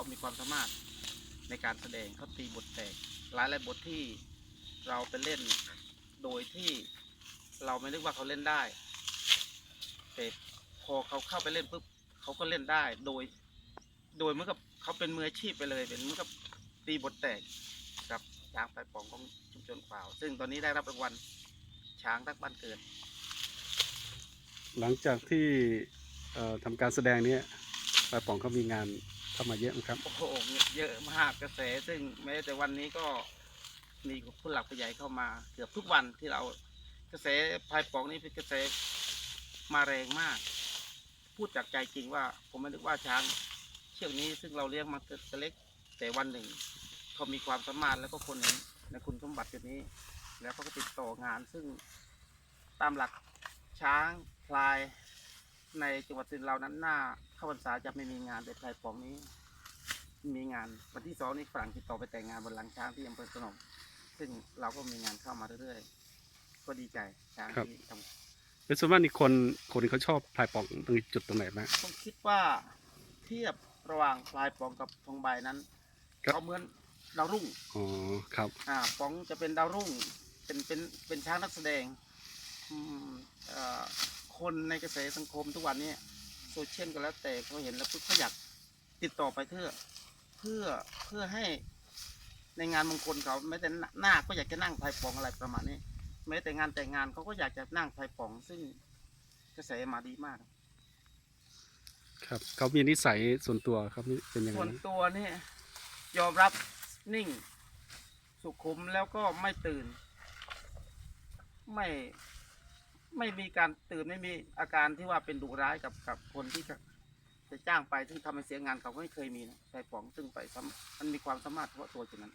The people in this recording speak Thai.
เขามีความสามารถในการแสดงเขาตีบทแตกหลายหลายบทที่เราไปเล่นโดยที่เราไม่นึกว่าเขาเล่นได้แต่พอเขาเข้าไปเล่นปุ๊บเขาก็เล่นได้โดย โดยเหมือนกับเขาเป็นมืออาชีพไปเลยเป็นเหมือนกับตีบทแตกกับช้างไปปองของชุมชนขวาว ซึ่งตอนนี้ได้รับรางวัลช้างทักบ้านเกิด หลังจากที่เอ่อทำการแสดงเนี้ยปลาป่องเขามีงาน เข้ามาเยอะไหมครับ โอ้โหเยอะมากกระแส ซึ่งแม้แต่วันนี้ก็มีผู้หลักผู้ใหญ่เข้ามา เกือบทุกวันที่เรากระแสพายปองนี่เป็นกระแสมาแรงมาก พูดจากใจจริงว่า ผมไม่นึกว่าช้างเชือกนี้ซึ่งเราเลี้ยงมาแต่เล็กแต่วันหนึ่งเขามีความสามารถแล้วก็คนเห็นในคุณสมบัติจุดนี้ แล้วเขาก็ติดต่องานซึ่งตามหลักช้างพลาย ในจังหวัดสุรินทร์เรานั้นหน้าเข้าพรรษาจะไม่มีงานแต่พลายปองนี้ มีงานวันที่สองนี่ฝรั่งติดต่อไปแต่งงานบนหลังช้างที่อำเภอสนมซึ่งเราก็มีงานเข้ามาเรื่อยๆก็ดีใจช้างครับที่ทเป็นส่วนมากนี่คนคนที่เขาชอบพลายป่องตรงจุดตรงไหนบ้างำผมคิดว่าเทียบระหว่างพลายปองกับทองใบนั้นครับเขาเหมือนดาวรุ่งอ๋อครับ อ่าปองจะเป็นดาวรุ่ง เป็นเป็นเป็นช้างนักแสดงอืมเอ่อ คนในกระแสสังคมทุกวันนี้โซเชียลก็แล้วแต่เขาเห็นแล้วปุ๊บเขาอยากติดต่อไปเพื่อเพื่อเพื่อให้ในงานมงคลเขาแม้แต่หน้าก็อยากจะนั่งพายปองอะไรประมาณนี้แม้แต่งานแต่งงานเขาก็อยากจะนั่งพายปอง ซึ่งกระแสมาดีมาก ครับเขามีนิสัยส่วนตัวครับนี่เป็นยังไงส่วนนะตัวนี่ยอมรับนิ่ง สุขุมแล้วก็ไม่ตื่น ไม่ ไม่มีการตื่นไม่มีอาการที่ว่าเป็นดุร้ายกับกับคนที่จะจะจ้างไปซึ่งทำให้เสียงานเขาไม่เคยมีนะแต่ป๋องซึ่งไปซ้ำมันมีความสามารถเฉพาะตัวจุดนั้น